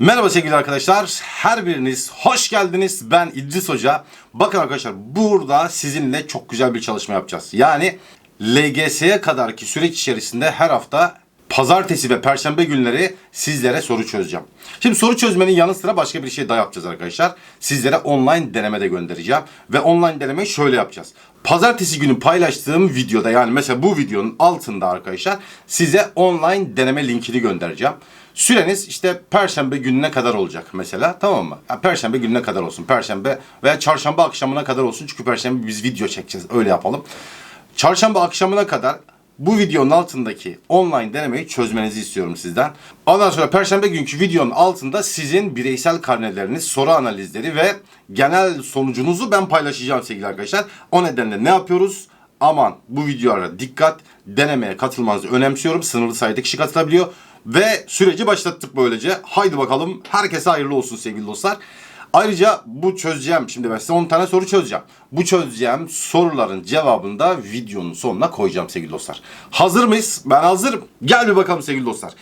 Merhaba sevgili arkadaşlar. Her biriniz hoş geldiniz. Ben İdris Hoca. Bakın arkadaşlar burada sizinle çok güzel bir çalışma yapacağız. Yani LGS'ye kadarki süreç içerisinde her hafta pazartesi ve perşembe günleri sizlere soru çözeceğim. Şimdi soru çözmenin yanı sıra başka bir şey daha yapacağız arkadaşlar. Sizlere online deneme de göndereceğim. Ve online denemeyi şöyle yapacağız. Pazartesi günü paylaştığım videoda yani mesela bu videonun altında arkadaşlar size online deneme linkini göndereceğim. Süreniz işte perşembe gününe kadar olacak mesela tamam mı? Ya perşembe gününe kadar olsun. Perşembe veya çarşamba akşamına kadar olsun. Çünkü perşembe biz video çekeceğiz. Öyle yapalım. Çarşamba akşamına kadar bu videonun altındaki online denemeyi çözmenizi istiyorum sizden. Ondan sonra perşembe günkü videonun altında sizin bireysel karneleriniz, soru analizleri ve genel sonucunuzu ben paylaşacağım sevgili arkadaşlar. O nedenle ne yapıyoruz? Aman bu videolara dikkat, denemeye katılmanızı önemsiyorum. Sınırlı sayıda kişi katılabiliyor. Ve süreci başlattık böylece. Haydi bakalım herkese hayırlı olsun sevgili dostlar. Ayrıca bu çözeceğim şimdi ben size 10 tane soru çözeceğim. Bu çözeceğim soruların cevabını da videonun sonuna koyacağım sevgili dostlar. Hazır mıyız? Ben hazırım. Gel bir bakalım sevgili dostlar.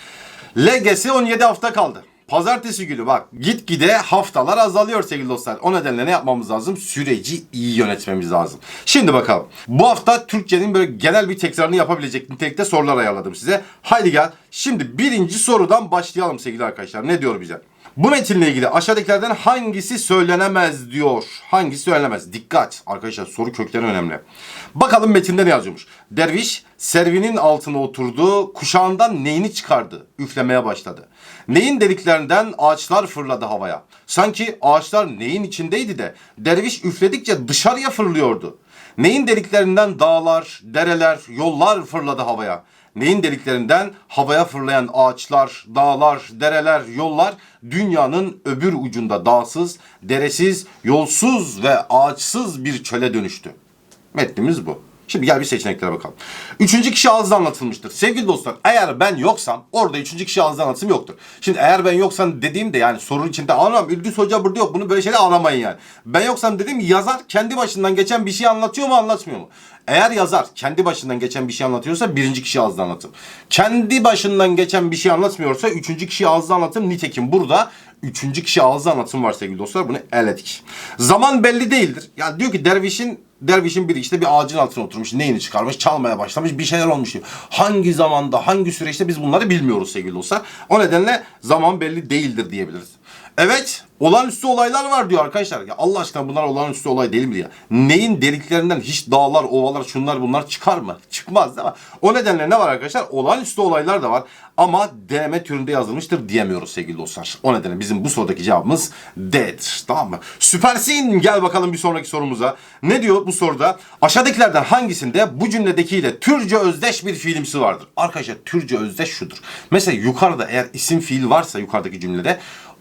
LGS 17 hafta kaldı. Pazartesi günü bak gitgide haftalar azalıyor sevgili dostlar. O nedenle ne yapmamız lazım? Süreci iyi yönetmemiz lazım. Şimdi bakalım. Bu hafta Türkçenin böyle genel bir tekrarını yapabilecek nitelikte sorular ayarladım size. Haydi gel. Şimdi birinci sorudan başlayalım sevgili arkadaşlar. Ne diyor bize? Bu metinle ilgili aşağıdakilerden hangisi söylenemez diyor. Hangisi söylenemez? Dikkat arkadaşlar soru kökleri önemli. Bakalım metinde ne yazıyormuş. Derviş servinin altına oturdu, kuşağından neyini çıkardı? Üflemeye başladı. Neyin deliklerinden ağaçlar fırladı havaya. Sanki ağaçlar neyin içindeydi de derviş üfledikçe dışarıya fırlıyordu. Neyin deliklerinden dağlar, dereler, yollar fırladı havaya. Neyin deliklerinden havaya fırlayan ağaçlar, dağlar, dereler, yollar dünyanın öbür ucunda dağsız, deresiz, yolsuz ve ağaçsız bir çöle dönüştü. Metnimiz bu. Şimdi gel bir seçeneklere bakalım. Üçüncü kişi ağızda anlatılmıştır. Sevgili dostlar eğer ben yoksam orada üçüncü kişi ağızda anlatım yoktur. Şimdi eğer ben yoksam dediğimde yani sorun içinde anlamam İlgis Hoca burada yok bunu böyle şeyler anlamayın yani. Ben yoksam dediğim yazar kendi başından geçen bir şey anlatıyor mu anlatmıyor mu? Eğer yazar kendi başından geçen bir şey anlatıyorsa birinci kişi ağızda anlatım. Kendi başından geçen bir şey anlatmıyorsa üçüncü kişi ağızda anlatım. Nitekim burada üçüncü kişi ağızda anlatım var sevgili dostlar. Bunu eledik. Zaman belli değildir. Yani diyor ki dervişin dervişin biri işte bir ağacın altına oturmuş. Neyini çıkarmış? Çalmaya başlamış. Bir şeyler olmuş diyor. Hangi zamanda, hangi süreçte biz bunları bilmiyoruz sevgili dostlar. O nedenle zaman belli değildir diyebiliriz. Evet, olağanüstü olaylar var diyor arkadaşlar. Ya Allah aşkına bunlar olağanüstü olay değil mi ya? Neyin deliklerinden hiç dağlar, ovalar, şunlar bunlar çıkar mı? Çıkmaz değil mi? O nedenle ne var arkadaşlar? Olağanüstü olaylar da var. Ama deneme türünde yazılmıştır diyemiyoruz sevgili dostlar. O nedenle bizim bu sorudaki cevabımız D'dir. Tamam mı? Süpersin. Gel bakalım bir sonraki sorumuza. Ne diyor bu soruda? Aşağıdakilerden hangisinde bu cümledekiyle türce özdeş bir fiilimsi vardır? Arkadaşlar türce özdeş şudur. Mesela yukarıda eğer isim fiil varsa yukarıdaki cümlede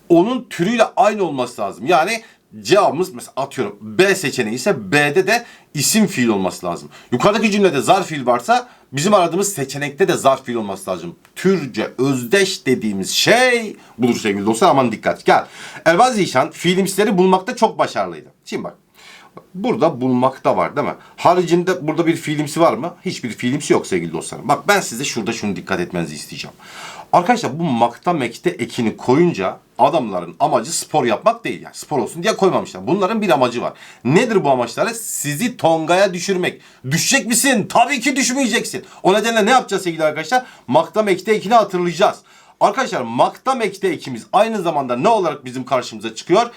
onun türüyle aynı olması lazım. Yani cevabımız mesela atıyorum B seçeneği ise B'de de isim fiil olması lazım. Yukarıdaki cümlede zarf fiil varsa bizim aradığımız seçenekte de zarf fiil olması lazım. Türce özdeş dediğimiz şey budur sevgili dostlar aman dikkat. Gel. Elbaz Zişan fiilimsleri bulmakta çok başarılıydı. Şimdi bak. Burada bulmakta var değil mi? Haricinde burada bir fiilimsi var mı? Hiçbir fiilimsi yok sevgili dostlarım. Bak ben size şurada şunu dikkat etmenizi isteyeceğim. Arkadaşlar bu makta mekte ekini koyunca adamların amacı spor yapmak değil. Yani spor olsun diye koymamışlar. Bunların bir amacı var. Nedir bu amaçları? Sizi tongaya düşürmek. Düşecek misin? Tabii ki düşmeyeceksin. O nedenle ne yapacağız sevgili arkadaşlar? Makta mekte ekini hatırlayacağız. Arkadaşlar makta mekte ekimiz aynı zamanda ne olarak bizim karşımıza çıkıyor?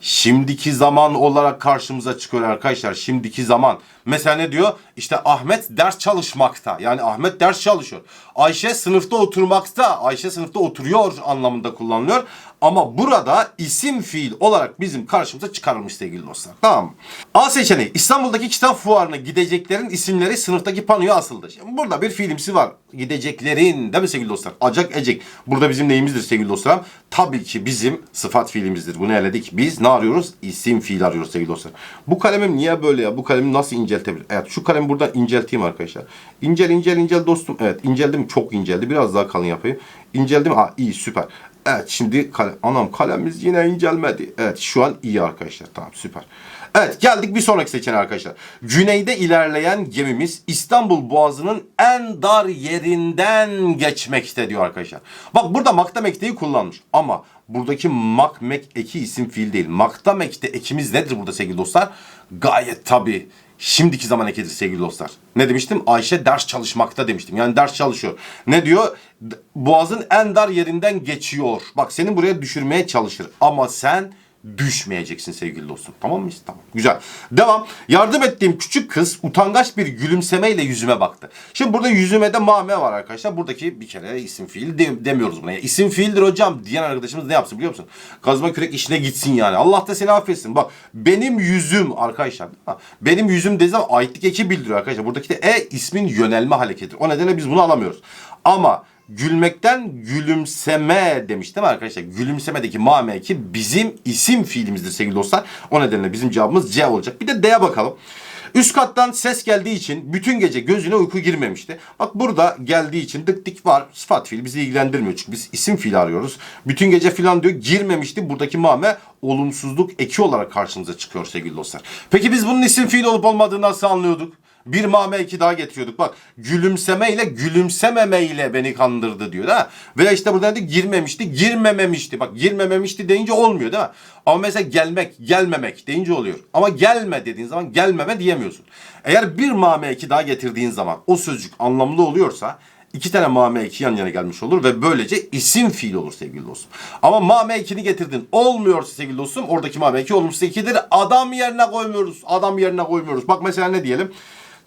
Şimdiki zaman olarak karşımıza çıkıyor arkadaşlar. Şimdiki zaman. Mesela ne diyor? İşte Ahmet ders çalışmakta. Yani Ahmet ders çalışıyor. Ayşe sınıfta oturmakta. Ayşe sınıfta oturuyor anlamında kullanılıyor. Ama burada isim fiil olarak bizim karşımıza çıkarılmış sevgili dostlar. Tamam? A seçeneği. İstanbul'daki kitap fuarına gideceklerin isimleri sınıftaki panoya asıldı. Şimdi burada bir fiilimsi var. Gideceklerin değil mi sevgili dostlar? Acak ecek. Burada bizim neyimizdir sevgili dostlarım? Tabii ki bizim sıfat fiilimizdir. Bunu eledik. Biz ne arıyoruz? İsim fiil arıyoruz sevgili dostlar. Bu kalemim niye böyle ya? Bu kalemi nasıl inceltebilir? Evet şu kalemi buradan incelteyim arkadaşlar. İncel incel incel dostum. Evet inceldim çok inceldi. Biraz daha kalın yapayım. İnceldim. Ha iyi süper. Evet şimdi kale, anam kalemiz yine incelmedi. Evet şu an iyi arkadaşlar. Tamam süper. Evet geldik bir sonraki seçeneğe arkadaşlar. Güneyde ilerleyen gemimiz İstanbul Boğazı'nın en dar yerinden geçmekte diyor arkadaşlar. Bak burada maktamekteyi kullanmış ama buradaki makmek eki isim fiil değil. Maktamekte ekimiz nedir burada sevgili dostlar? Gayet tabii şimdiki zaman ekidir sevgili dostlar. Ne demiştim? Ayşe ders çalışmakta demiştim. Yani ders çalışıyor. Ne diyor? Boğazın en dar yerinden geçiyor. Bak seni buraya düşürmeye çalışır. Ama sen düşmeyeceksin sevgili dostum. Tamam mıyız? Tamam. Güzel. Devam. Yardım ettiğim küçük kız utangaç bir gülümsemeyle yüzüme baktı. Şimdi burada yüzüme de mame var arkadaşlar. Buradaki bir kere isim fiil de- demiyoruz buna. Ya, isim fiildir hocam diyen arkadaşımız ne yapsın biliyor musun? Kazma kürek işine gitsin yani. Allah da seni affetsin. Bak benim yüzüm arkadaşlar. Benim yüzüm dediği zaman aitlik eki bildiriyor arkadaşlar. Buradaki de e ismin yönelme hareketi. O nedenle biz bunu alamıyoruz. Ama gülmekten gülümseme demiş değil mi arkadaşlar? Gülümsemedeki mame eki bizim isim fiilimizdir sevgili dostlar. O nedenle bizim cevabımız C olacak. Bir de D'ye bakalım. Üst kattan ses geldiği için bütün gece gözüne uyku girmemişti. Bak burada geldiği için dık dik var. Sıfat fiil bizi ilgilendirmiyor. Çünkü biz isim fiil arıyoruz. Bütün gece filan diyor girmemişti. Buradaki mame olumsuzluk eki olarak karşımıza çıkıyor sevgili dostlar. Peki biz bunun isim fiil olup olmadığını nasıl anlıyorduk? Bir mame iki daha getiriyorduk. Bak gülümseme ile gülümsememe ile beni kandırdı diyor da. Veya işte burada dedi girmemişti, girmememişti. Bak girmememişti deyince olmuyor değil mi? Ama mesela gelmek, gelmemek deyince oluyor. Ama gelme dediğin zaman gelmeme diyemiyorsun. Eğer bir mame iki daha getirdiğin zaman o sözcük anlamlı oluyorsa iki tane mame iki yan yana gelmiş olur ve böylece isim fiil olur sevgili dostum. Ama mame ikini getirdin olmuyorsa sevgili dostum oradaki mame iki olumsuz ikidir. Adam yerine koymuyoruz. Adam yerine koymuyoruz. Bak mesela ne diyelim?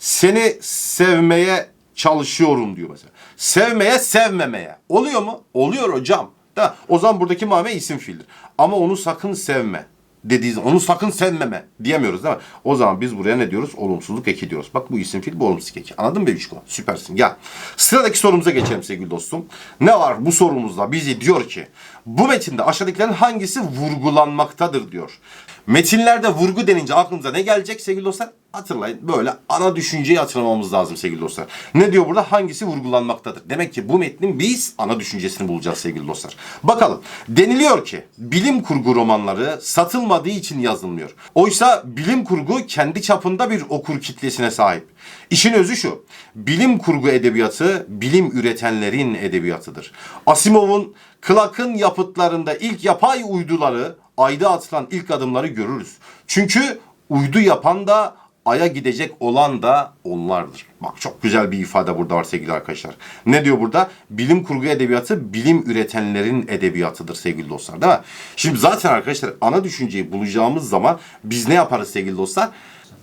Seni sevmeye çalışıyorum diyor mesela. Sevmeye sevmemeye. Oluyor mu? Oluyor hocam. Da, o zaman buradaki mame isim fiildir. Ama onu sakın sevme dediği zaman onu sakın sevmeme diyemiyoruz değil mi? O zaman biz buraya ne diyoruz? Olumsuzluk eki diyoruz. Bak bu isim fiil bu olumsuzluk eki. Anladın mı bebişko? Süpersin. Gel. Sıradaki sorumuza geçelim sevgili dostum. Ne var bu sorumuzda? Bizi diyor ki bu metinde aşağıdakilerin hangisi vurgulanmaktadır diyor. Metinlerde vurgu denince aklınıza ne gelecek sevgili dostlar? Hatırlayın böyle ana düşünceyi hatırlamamız lazım sevgili dostlar. Ne diyor burada? Hangisi vurgulanmaktadır? Demek ki bu metnin biz ana düşüncesini bulacağız sevgili dostlar. Bakalım. Deniliyor ki bilim kurgu romanları satılmadığı için yazılmıyor. Oysa bilim kurgu kendi çapında bir okur kitlesine sahip. İşin özü şu. Bilim kurgu edebiyatı bilim üretenlerin edebiyatıdır. Asimov'un Clark'ın yapıtlarında ilk yapay uyduları, ayda atılan ilk adımları görürüz. Çünkü uydu yapan da Ay'a gidecek olan da onlardır. Bak çok güzel bir ifade burada var sevgili arkadaşlar. Ne diyor burada? Bilim kurgu edebiyatı bilim üretenlerin edebiyatıdır sevgili dostlar değil mi? Şimdi zaten arkadaşlar ana düşünceyi bulacağımız zaman biz ne yaparız sevgili dostlar?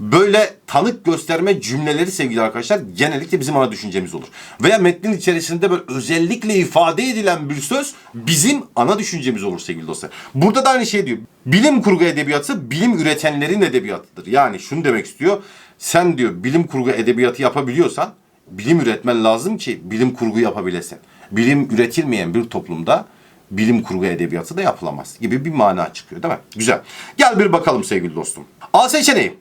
Böyle tanık gösterme cümleleri sevgili arkadaşlar genellikle bizim ana düşüncemiz olur. Veya metnin içerisinde böyle özellikle ifade edilen bir söz bizim ana düşüncemiz olur sevgili dostlar. Burada da aynı şey diyor. Bilim kurgu edebiyatı bilim üretenlerin edebiyatıdır. Yani şunu demek istiyor. Sen diyor bilim kurgu edebiyatı yapabiliyorsan bilim üretmen lazım ki bilim kurgu yapabilesin. Bilim üretilmeyen bir toplumda bilim kurgu edebiyatı da yapılamaz gibi bir mana çıkıyor değil mi? Güzel. Gel bir bakalım sevgili dostum. A seçeneği.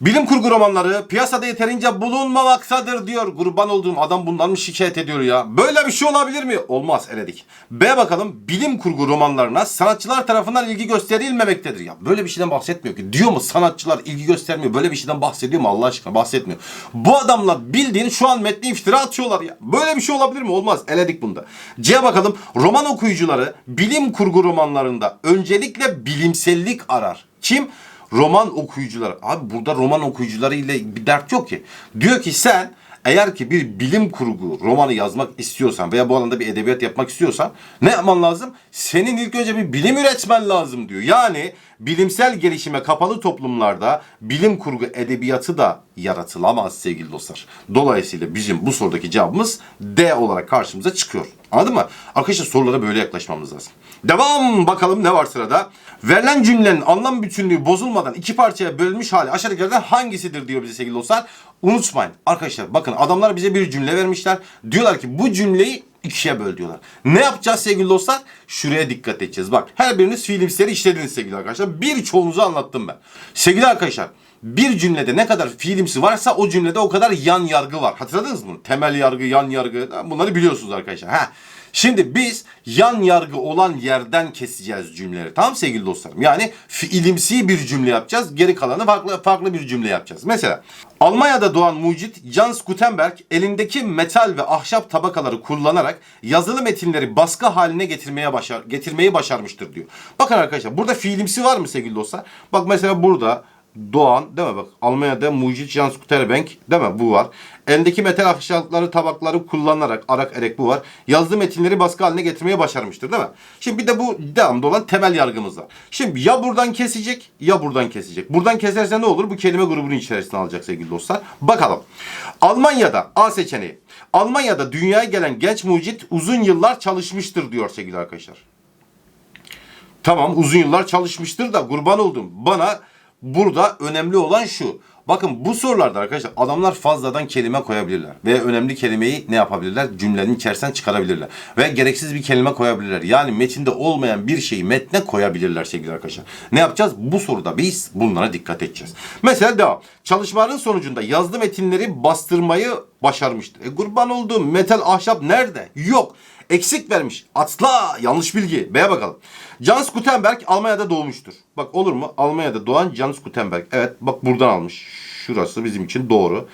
Bilim kurgu romanları piyasada yeterince bulunmamaktadır diyor. Kurban olduğum adam bundan mı şikayet ediyor ya? Böyle bir şey olabilir mi? Olmaz eledik. B bakalım bilim kurgu romanlarına sanatçılar tarafından ilgi gösterilmemektedir. Ya böyle bir şeyden bahsetmiyor ki. Diyor mu sanatçılar ilgi göstermiyor? Böyle bir şeyden bahsediyor mu Allah aşkına? Bahsetmiyor. Bu adamlar bildiğin şu an metni iftira atıyorlar ya. Böyle bir şey olabilir mi? Olmaz. Eledik bunda. C bakalım roman okuyucuları bilim kurgu romanlarında öncelikle bilimsellik arar. Kim? Roman okuyucuları. Abi burada roman okuyucuları ile bir dert yok ki. Diyor ki sen eğer ki bir bilim kurgu romanı yazmak istiyorsan veya bu alanda bir edebiyat yapmak istiyorsan ne yapman lazım? Senin ilk önce bir bilim üretmen lazım diyor. Yani bilimsel gelişime kapalı toplumlarda bilim kurgu edebiyatı da yaratılamaz sevgili dostlar. Dolayısıyla bizim bu sorudaki cevabımız D olarak karşımıza çıkıyor. Anladın mı? Arkadaşlar sorulara böyle yaklaşmamız lazım. Devam bakalım ne var sırada. Verilen cümlenin anlam bütünlüğü bozulmadan iki parçaya bölünmüş hali aşağıdakilerden hangisidir diyor bize sevgili dostlar. Unutmayın arkadaşlar bakın adamlar bize bir cümle vermişler. Diyorlar ki bu cümleyi ikiye böl diyorlar. Ne yapacağız sevgili dostlar? Şuraya dikkat edeceğiz. Bak her biriniz fiilimsleri işlediniz sevgili arkadaşlar. Birçoğunuzu anlattım ben. Sevgili arkadaşlar bir cümlede ne kadar fiilimsi varsa o cümlede o kadar yan yargı var. Hatırladınız mı? Temel yargı, yan yargı bunları biliyorsunuz arkadaşlar. Ha. Şimdi biz yan yargı olan yerden keseceğiz cümleleri. Tamam sevgili dostlarım? Yani fiilimsi bir cümle yapacağız. Geri kalanı farklı farklı bir cümle yapacağız. Mesela Almanya'da doğan mucit Jans Gutenberg elindeki metal ve ahşap tabakaları kullanarak yazılı metinleri baskı haline getirmeye başar getirmeyi başarmıştır diyor. Bakın arkadaşlar burada fiilimsi var mı sevgili dostlar? Bak mesela burada Doğan değil mi bak Almanya'da mucit Jans Gutenberg değil mi bu var. Elindeki metal ahşapları tabakları kullanarak arak erek bu var. Yazdığı metinleri baskı haline getirmeye başarmıştır değil mi? Şimdi bir de bu devamlı olan temel yargımız var. Şimdi ya buradan kesecek ya buradan kesecek. Buradan keserse ne olur? Bu kelime grubunun içerisine alacak sevgili dostlar. Bakalım. Almanya'da A seçeneği. Almanya'da dünyaya gelen genç mucit uzun yıllar çalışmıştır diyor sevgili arkadaşlar. Tamam uzun yıllar çalışmıştır da kurban oldum. Bana burada önemli olan şu. Bakın bu sorularda arkadaşlar adamlar fazladan kelime koyabilirler. Ve önemli kelimeyi ne yapabilirler? Cümlenin içerisinden çıkarabilirler. Ve gereksiz bir kelime koyabilirler. Yani metinde olmayan bir şeyi metne koyabilirler sevgili arkadaşlar. Ne yapacağız? Bu soruda biz bunlara dikkat edeceğiz. Mesela devam. Çalışmaların sonucunda yazdı metinleri bastırmayı başarmıştır. E kurban olduğum metal ahşap nerede? Yok. Eksik vermiş. Atla yanlış bilgi. B'ye bakalım. Jans Gutenberg Almanya'da doğmuştur. Bak olur mu? Almanya'da doğan Jans Gutenberg. Evet bak buradan almış. Şurası bizim için doğru.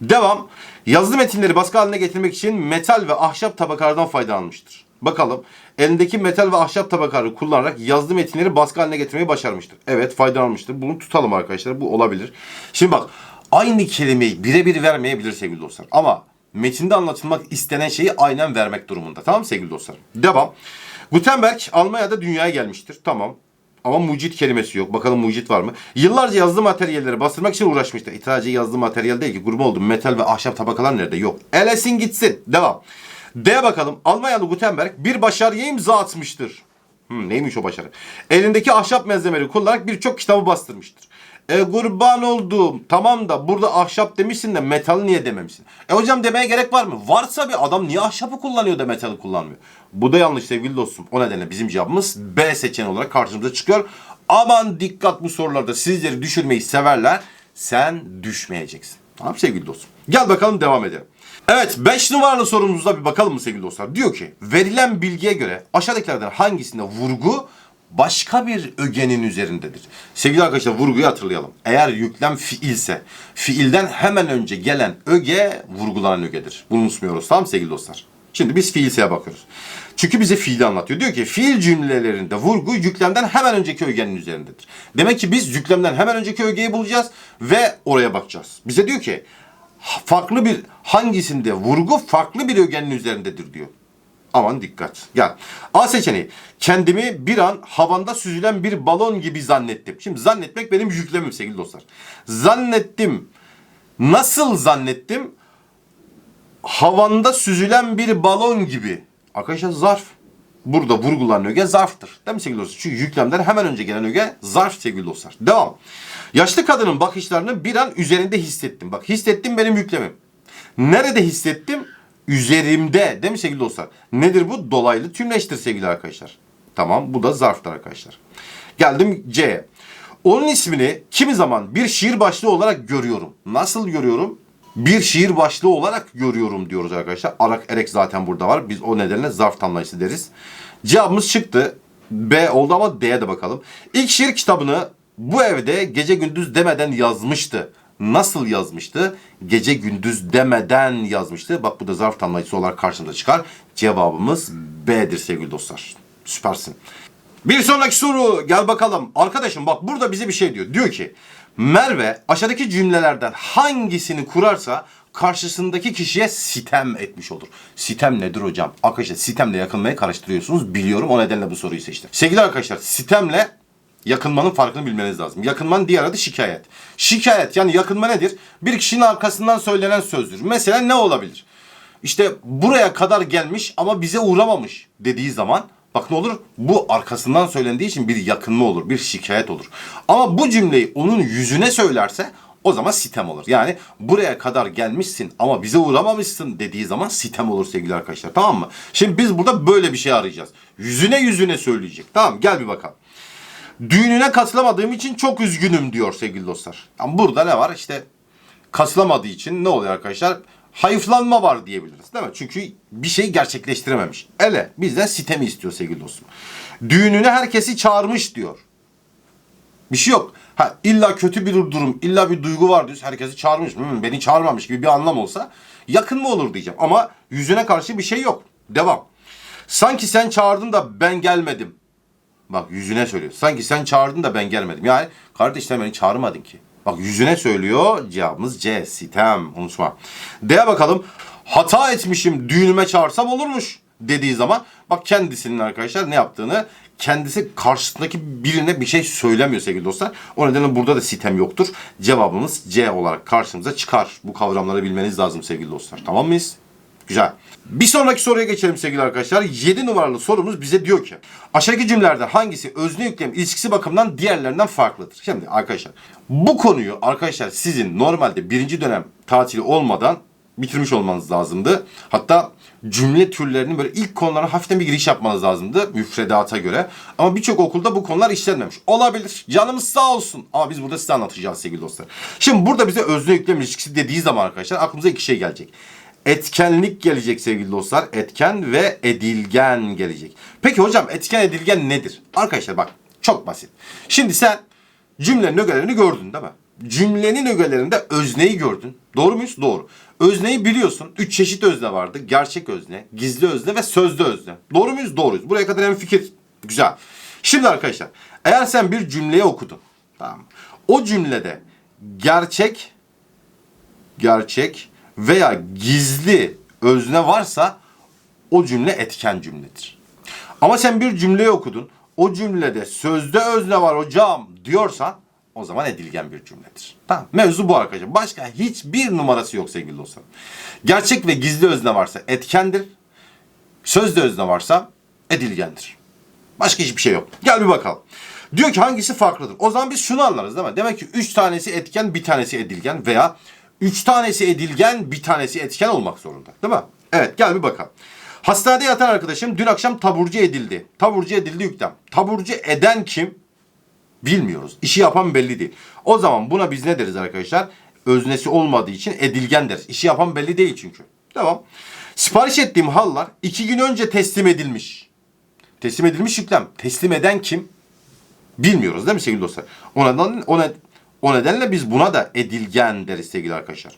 Devam. Yazılı metinleri baskı haline getirmek için metal ve ahşap tabakalardan faydalanmıştır. Bakalım. Elindeki metal ve ahşap tabakaları kullanarak yazılı metinleri baskı haline getirmeyi başarmıştır. Evet faydalanmıştır. Bunu tutalım arkadaşlar. Bu olabilir. Şimdi bak. Aynı kelimeyi birebir vermeyebilir sevgili dostlar. Ama metinde anlatılmak istenen şeyi aynen vermek durumunda. Tamam sevgili dostlar? Devam. Gutenberg Almanya'da dünyaya gelmiştir. Tamam. Ama mucit kelimesi yok. Bakalım mucit var mı? Yıllarca yazılı materyalleri bastırmak için uğraşmıştır. İthalacı yazılı materyal değil ki. Grubu oldu. Metal ve ahşap tabakalar nerede? Yok. Elesin gitsin. Devam. D'ye bakalım. Almanyalı Gutenberg bir başarıya imza atmıştır. Hmm, neymiş o başarı? Elindeki ahşap malzemeleri kullanarak birçok kitabı bastırmıştır. E kurban olduğum tamam da burada ahşap demişsin de metal niye dememişsin? E hocam demeye gerek var mı? Varsa bir adam niye ahşapı kullanıyor da metali kullanmıyor? Bu da yanlış sevgili dostum. O nedenle bizim cevabımız B seçeneği olarak karşımıza çıkıyor. Aman dikkat bu sorularda sizleri düşürmeyi severler. Sen düşmeyeceksin. Tamam sevgili dostum. Gel bakalım devam edelim. Evet 5 numaralı sorumuzda bir bakalım mı sevgili dostlar? Diyor ki verilen bilgiye göre aşağıdakilerden hangisinde vurgu başka bir ögenin üzerindedir. Sevgili arkadaşlar vurguyu hatırlayalım. Eğer yüklem fiilse fiilden hemen önce gelen öge vurgulanan ögedir. Bunu unutmuyoruz tamam sevgili dostlar? Şimdi biz fiilseye bakıyoruz. Çünkü bize fiili anlatıyor. Diyor ki fiil cümlelerinde vurgu yüklemden hemen önceki ögenin üzerindedir. Demek ki biz yüklemden hemen önceki ögeyi bulacağız ve oraya bakacağız. Bize diyor ki farklı bir hangisinde vurgu farklı bir ögenin üzerindedir diyor. Aman dikkat. Gel. A seçeneği. Kendimi bir an havanda süzülen bir balon gibi zannettim. Şimdi zannetmek benim yüklemim sevgili dostlar. Zannettim. Nasıl zannettim? Havanda süzülen bir balon gibi. Arkadaşlar zarf. Burada vurgulanan öge zarftır. Değil mi sevgili dostlar? Çünkü yüklemden hemen önce gelen öge zarf sevgili dostlar. Devam. Yaşlı kadının bakışlarını bir an üzerinde hissettim. Bak hissettim benim yüklemim. Nerede hissettim? Üzerimde. Değil mi sevgili dostlar? Nedir bu? Dolaylı tümleştir sevgili arkadaşlar. Tamam bu da zarftır arkadaşlar. Geldim C'ye. Onun ismini kimi zaman bir şiir başlığı olarak görüyorum. Nasıl görüyorum? Bir şiir başlığı olarak görüyorum diyoruz arkadaşlar. Arak erek zaten burada var. Biz o nedenle zarf tamlayıcısı deriz. Cevabımız çıktı. B oldu ama D'ye de bakalım. İlk şiir kitabını bu evde gece gündüz demeden yazmıştı. Nasıl yazmıştı? Gece gündüz demeden yazmıştı. Bak bu da zarf tamlayıcısı olarak karşımıza çıkar. Cevabımız B'dir sevgili dostlar. Süpersin. Bir sonraki soru gel bakalım. Arkadaşım bak burada bize bir şey diyor. Diyor ki Merve aşağıdaki cümlelerden hangisini kurarsa karşısındaki kişiye sitem etmiş olur. Sitem nedir hocam? Arkadaşlar sitemle yakınmayı karıştırıyorsunuz. Biliyorum o nedenle bu soruyu seçtim. Sevgili arkadaşlar sitemle yakınmanın farkını bilmeniz lazım. Yakınmanın diğer adı şikayet. Şikayet yani yakınma nedir? Bir kişinin arkasından söylenen sözdür. Mesela ne olabilir? İşte buraya kadar gelmiş ama bize uğramamış dediği zaman bak ne olur? Bu arkasından söylendiği için bir yakınma olur, bir şikayet olur. Ama bu cümleyi onun yüzüne söylerse o zaman sitem olur. Yani buraya kadar gelmişsin ama bize uğramamışsın dediği zaman sitem olur sevgili arkadaşlar. Tamam mı? Şimdi biz burada böyle bir şey arayacağız. Yüzüne yüzüne söyleyecek. Tamam gel bir bakalım. Düğününe katılamadığım için çok üzgünüm diyor sevgili dostlar. Yani burada ne var? İşte katılamadığı için ne oluyor arkadaşlar? hayıflanma var diyebiliriz değil mi? Çünkü bir şey gerçekleştirememiş. Ele bizden sitemi istiyor sevgili dostum. Düğününe herkesi çağırmış diyor. Bir şey yok. Ha illa kötü bir durum, illa bir duygu var diyoruz. Herkesi çağırmış. Hmm, beni çağırmamış gibi bir anlam olsa yakın mı olur diyeceğim. Ama yüzüne karşı bir şey yok. Devam. Sanki sen çağırdın da ben gelmedim. Bak yüzüne söylüyor. Sanki sen çağırdın da ben gelmedim. Yani kardeş sen beni çağırmadın ki. Bak yüzüne söylüyor. Cevabımız C. Sitem. Unutma. D'ye bakalım. Hata etmişim düğünüme çağırsam olurmuş dediği zaman bak kendisinin arkadaşlar ne yaptığını kendisi karşısındaki birine bir şey söylemiyor sevgili dostlar. O nedenle burada da sitem yoktur. Cevabımız C olarak karşımıza çıkar. Bu kavramları bilmeniz lazım sevgili dostlar. Tamam mıyız? Güzel. Bir sonraki soruya geçelim sevgili arkadaşlar. 7 numaralı sorumuz bize diyor ki aşağıdaki cümlelerden hangisi özne yüklem ilişkisi bakımından diğerlerinden farklıdır? Şimdi arkadaşlar bu konuyu arkadaşlar sizin normalde birinci dönem tatili olmadan bitirmiş olmanız lazımdı. Hatta cümle türlerinin böyle ilk konulara hafiften bir giriş yapmanız lazımdı müfredata göre. Ama birçok okulda bu konular işlenmemiş. Olabilir. Canımız sağ olsun. Ama biz burada size anlatacağız sevgili dostlar. Şimdi burada bize özne yüklem ilişkisi dediği zaman arkadaşlar aklımıza iki şey gelecek. Etkenlik gelecek sevgili dostlar. Etken ve edilgen gelecek. Peki hocam etken edilgen nedir? Arkadaşlar bak çok basit. Şimdi sen cümlenin ögelerini gördün değil mi? Cümlenin ögelerinde özneyi gördün. Doğru muyuz? Doğru. Özneyi biliyorsun. Üç çeşit özne vardı. Gerçek özne, gizli özne ve sözlü özne. Doğru muyuz? Doğruyuz. Buraya kadar hem fikir. Güzel. Şimdi arkadaşlar eğer sen bir cümleyi okudun. Tamam? O cümlede gerçek gerçek veya gizli özne varsa o cümle etken cümledir. Ama sen bir cümleyi okudun. O cümlede sözde özne var hocam diyorsan o zaman edilgen bir cümledir. Tamam. Mevzu bu arkadaşlar. Başka hiçbir numarası yok sevgili dostlar. Gerçek ve gizli özne varsa etkendir. Sözde özne varsa edilgendir. Başka hiçbir şey yok. Gel bir bakalım. Diyor ki hangisi farklıdır? O zaman biz şunu anlarız değil mi? Demek ki 3 tanesi etken, bir tanesi edilgen veya 3 tanesi edilgen, bir tanesi etken olmak zorunda. Değil mi? Evet gel bir bakalım. Hastanede yatan arkadaşım dün akşam taburcu edildi. Taburcu edildi yüklem. Taburcu eden kim? Bilmiyoruz. İşi yapan belli değil. O zaman buna biz ne deriz arkadaşlar? Öznesi olmadığı için edilgen deriz. İşi yapan belli değil çünkü. Tamam. Sipariş ettiğim hallar iki gün önce teslim edilmiş. Teslim edilmiş yüklem. Teslim eden kim? Bilmiyoruz değil mi sevgili dostlar? O nedenle, o, ne- o nedenle biz buna da edilgen deriz sevgili arkadaşlar.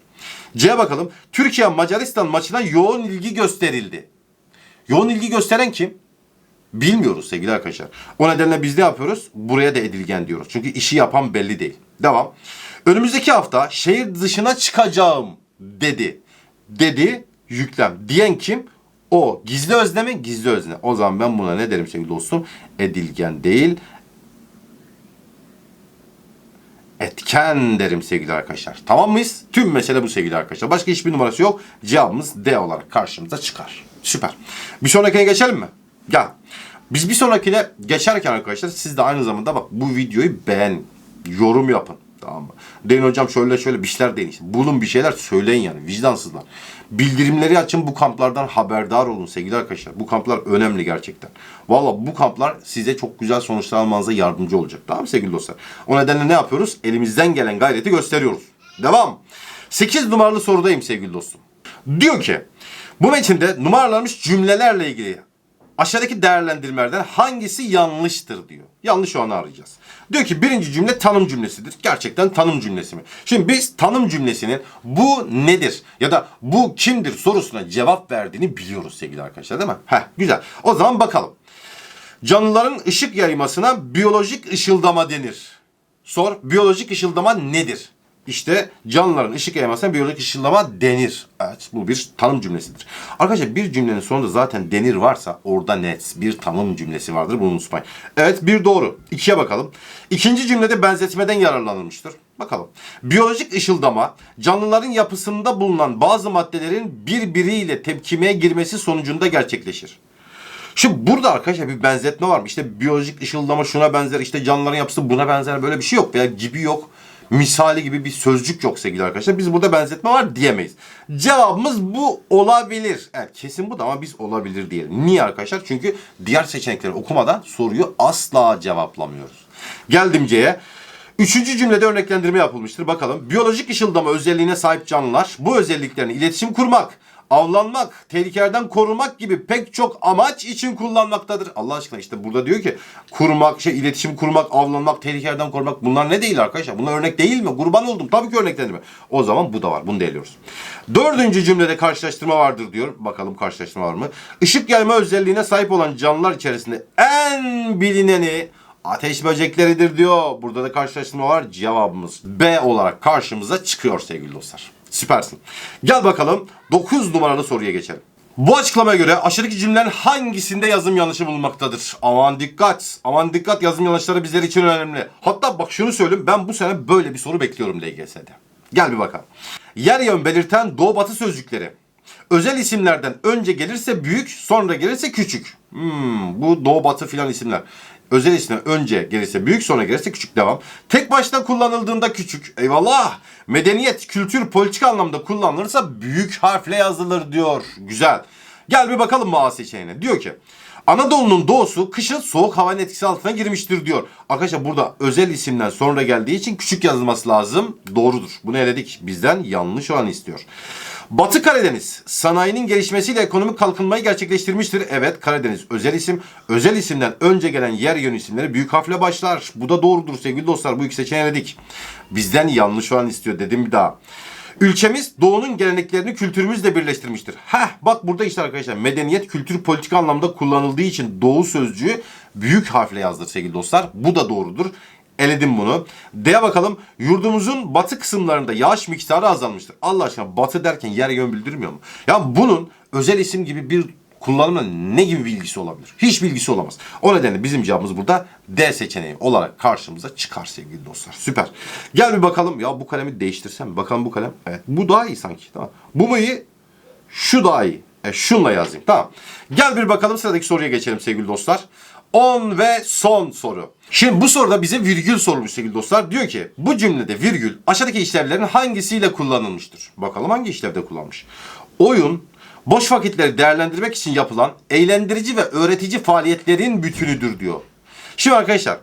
C'ye bakalım. Türkiye Macaristan maçına yoğun ilgi gösterildi. Yoğun ilgi gösteren kim? Bilmiyoruz sevgili arkadaşlar. O nedenle biz ne yapıyoruz? Buraya da edilgen diyoruz. Çünkü işi yapan belli değil. Devam. Önümüzdeki hafta şehir dışına çıkacağım dedi. Dedi yüklem. Diyen kim? O. Gizli özne mi? Gizli özne. O zaman ben buna ne derim sevgili dostum? Edilgen değil. Etken derim sevgili arkadaşlar. Tamam mıyız? Tüm mesele bu sevgili arkadaşlar. Başka hiçbir numarası yok. Cevabımız D olarak karşımıza çıkar. Süper. Bir sonrakine geçelim mi? Gel. Biz bir sonrakine geçerken arkadaşlar siz de aynı zamanda bak bu videoyu beğenin. Yorum yapın. Tamam mı? Deyin hocam şöyle şöyle bir şeyler deyin. işte. Bulun bir şeyler söyleyin yani. Vicdansızlar. Bildirimleri açın bu kamplardan haberdar olun sevgili arkadaşlar. Bu kamplar önemli gerçekten. Valla bu kamplar size çok güzel sonuçlar almanıza yardımcı olacak. Tamam sevgili dostlar? O nedenle ne yapıyoruz? Elimizden gelen gayreti gösteriyoruz. Devam. 8 numaralı sorudayım sevgili dostum. Diyor ki bu metinde numaralanmış cümlelerle ilgili aşağıdaki değerlendirmelerden hangisi yanlıştır diyor. Yanlış olanı arayacağız. Diyor ki birinci cümle tanım cümlesidir. Gerçekten tanım cümlesi mi? Şimdi biz tanım cümlesinin bu nedir ya da bu kimdir sorusuna cevap verdiğini biliyoruz sevgili arkadaşlar değil mi? Heh güzel. O zaman bakalım. Canlıların ışık yaymasına biyolojik ışıldama denir. Sor, biyolojik ışıldama nedir? İşte canlıların ışık yaymasına biyolojik ışıldama denir. Evet, bu bir tanım cümlesidir. Arkadaşlar bir cümlenin sonunda zaten denir varsa orada net bir tanım cümlesi vardır. Bunu unutmayın. Evet, bir doğru. İkiye bakalım. İkinci cümlede benzetmeden yararlanılmıştır. Bakalım. Biyolojik ışıldama canlıların yapısında bulunan bazı maddelerin birbiriyle tepkimeye girmesi sonucunda gerçekleşir. Şimdi burada arkadaşlar bir benzetme var mı? İşte biyolojik ışıldama şuna benzer, işte canlıların yapısı buna benzer böyle bir şey yok veya gibi yok. Misali gibi bir sözcük yok sevgili arkadaşlar. Biz burada benzetme var diyemeyiz. Cevabımız bu olabilir. Evet kesin bu da ama biz olabilir diyelim. Niye arkadaşlar? Çünkü diğer seçenekleri okumadan soruyu asla cevaplamıyoruz. Geldim C'ye. Üçüncü cümlede örneklendirme yapılmıştır. Bakalım. Biyolojik ışıldama özelliğine sahip canlılar bu özelliklerini iletişim kurmak, avlanmak, tehlikelerden korumak gibi pek çok amaç için kullanmaktadır. Allah aşkına işte burada diyor ki kurmak, şey iletişim kurmak, avlanmak, tehlikelerden korumak bunlar ne değil arkadaşlar? Bunlar örnek değil mi? Kurban oldum. Tabii ki örneklendirme. O zaman bu da var. Bunu da. Dördüncü cümlede karşılaştırma vardır diyor. Bakalım karşılaştırma var mı? Işık yayma özelliğine sahip olan canlılar içerisinde en bilineni ateş böcekleridir diyor. Burada da karşılaştırma var. Cevabımız B olarak karşımıza çıkıyor sevgili dostlar. Süpersin. Gel bakalım 9 numaralı soruya geçelim. Bu açıklamaya göre aşağıdaki cümlelerin hangisinde yazım yanlışı bulunmaktadır? Aman dikkat. Aman dikkat yazım yanlışları bizler için önemli. Hatta bak şunu söyleyeyim ben bu sene böyle bir soru bekliyorum LGS'de. Gel bir bakalım. Yer yön belirten doğu batı sözcükleri. Özel isimlerden önce gelirse büyük, sonra gelirse küçük. Hmm, bu doğu batı filan isimler. Özel isimler önce gelirse büyük, sonra gelirse küçük. Devam. Tek başına kullanıldığında küçük. Eyvallah. Medeniyet, kültür, politik anlamda kullanılırsa büyük harfle yazılır diyor. Güzel. Gel bir bakalım bu A seçeneğine. Diyor ki Anadolu'nun doğusu kışın soğuk havanın etkisi altına girmiştir diyor. Arkadaşlar burada özel isimden sonra geldiği için küçük yazılması lazım. Doğrudur. Bunu eledik. Bizden yanlış olan istiyor. Batı Karadeniz sanayinin gelişmesiyle ekonomik kalkınmayı gerçekleştirmiştir. Evet Karadeniz özel isim. Özel isimden önce gelen yer yön isimleri büyük harfle başlar. Bu da doğrudur sevgili dostlar. Bu iki seçeneği eledik. Bizden yanlış olan istiyor dedim bir daha. Ülkemiz doğunun geleneklerini kültürümüzle birleştirmiştir. Heh bak burada işte arkadaşlar medeniyet kültür politik anlamda kullanıldığı için doğu sözcüğü büyük harfle yazdır sevgili dostlar. Bu da doğrudur. Eledim bunu. D'ye bakalım. Yurdumuzun batı kısımlarında yağış miktarı azalmıştır. Allah aşkına batı derken yer yön bildirmiyor mu? Ya bunun özel isim gibi bir kullanımla ne gibi bilgisi olabilir? Hiç bilgisi olamaz. O nedenle bizim cevabımız burada D seçeneği olarak karşımıza çıkar sevgili dostlar. Süper. Gel bir bakalım. Ya bu kalemi değiştirsem? Bakalım bu kalem. Evet. Bu daha iyi sanki. Tamam. Bu mu iyi? Şu daha iyi. E, şunla yazayım. Tamam. Gel bir bakalım sıradaki soruya geçelim sevgili dostlar. 10 ve son soru. Şimdi bu soruda bize virgül sorulmuş sevgili dostlar. Diyor ki bu cümlede virgül aşağıdaki işlevlerin hangisiyle kullanılmıştır? Bakalım hangi işlevde kullanmış? Oyun, boş vakitleri değerlendirmek için yapılan eğlendirici ve öğretici faaliyetlerin bütünüdür diyor. Şimdi arkadaşlar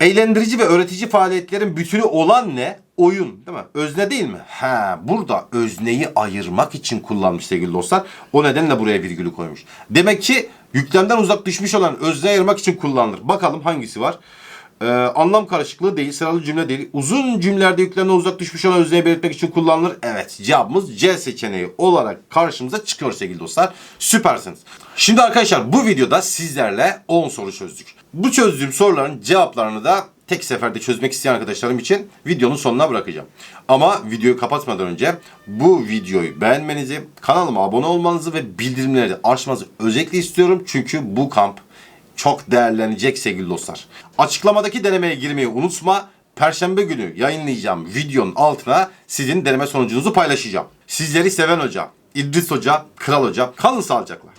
Eğlendirici ve öğretici faaliyetlerin bütünü olan ne? Oyun değil mi? Özne değil mi? Ha, burada özneyi ayırmak için kullanmış sevgili dostlar. O nedenle buraya virgülü koymuş. Demek ki yüklemden uzak düşmüş olan özne ayırmak için kullanılır. Bakalım hangisi var? Ee, anlam karışıklığı değil, sıralı cümle değil. Uzun cümlelerde yüklemden uzak düşmüş olan özneyi belirtmek için kullanılır. Evet, cevabımız C seçeneği olarak karşımıza çıkıyor sevgili dostlar. Süpersiniz. Şimdi arkadaşlar bu videoda sizlerle 10 soru çözdük. Bu çözdüğüm soruların cevaplarını da tek seferde çözmek isteyen arkadaşlarım için videonun sonuna bırakacağım. Ama videoyu kapatmadan önce bu videoyu beğenmenizi, kanalıma abone olmanızı ve bildirimleri açmanızı özellikle istiyorum. Çünkü bu kamp çok değerlenecek sevgili dostlar. Açıklamadaki denemeye girmeyi unutma. Perşembe günü yayınlayacağım videonun altına sizin deneme sonucunuzu paylaşacağım. Sizleri seven hoca, İdris Hoca, Kral Hoca kalın sağlıcakla.